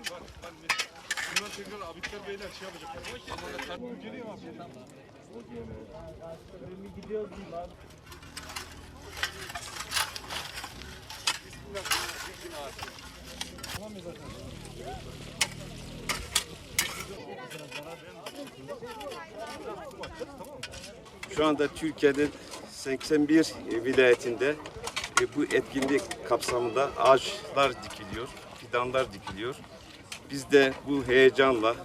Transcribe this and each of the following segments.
Bunlar tekrar Abitler. Şu anda Türkiye'nin 81 vilayetinde e, bu etkinlik kapsamında ağaçlar dikiliyor, fidanlar dikiliyor. Biz de bu heyecanla,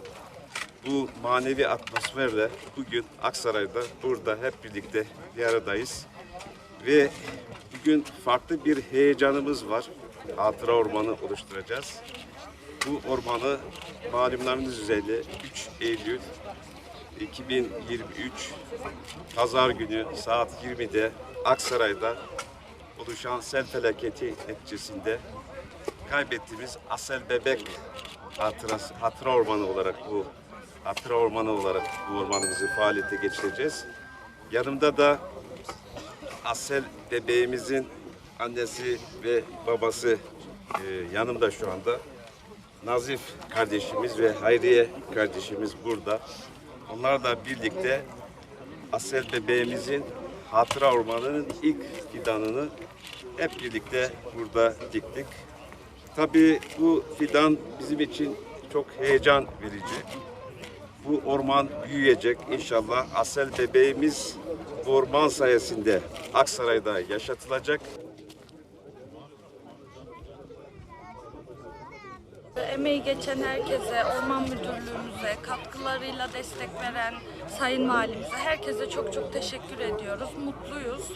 bu manevi atmosferle bugün Aksaray'da burada hep birlikte bir aradayız. Ve bugün farklı bir heyecanımız var. Hatıra ormanı oluşturacağız. Bu ormanı malumlarınız üzere 3 Eylül 2023 Pazar günü saat 20'de Aksaray'da oluşan sel felaketi neticesinde kaybettiğimiz Asel Bebek hatırası, hatıra ormanı olarak bu hatıra ormanı olarak bu ormanımızı faaliyete geçireceğiz. Yanımda da Asel bebeğimizin annesi ve babası e, yanımda şu anda. Nazif kardeşimiz ve Hayriye kardeşimiz burada. Onlarla birlikte Asel bebeğimizin hatıra ormanının ilk fidanını hep birlikte burada diktik. Tabii bu fidan bizim için çok heyecan verici. Bu orman büyüyecek inşallah. Asel bebeğimiz bu orman sayesinde Aksaray'da yaşatılacak. Emeği geçen herkese, Orman Müdürlüğümüze, katkılarıyla destek veren Sayın Valimize, herkese çok çok teşekkür ediyoruz. Mutluyuz.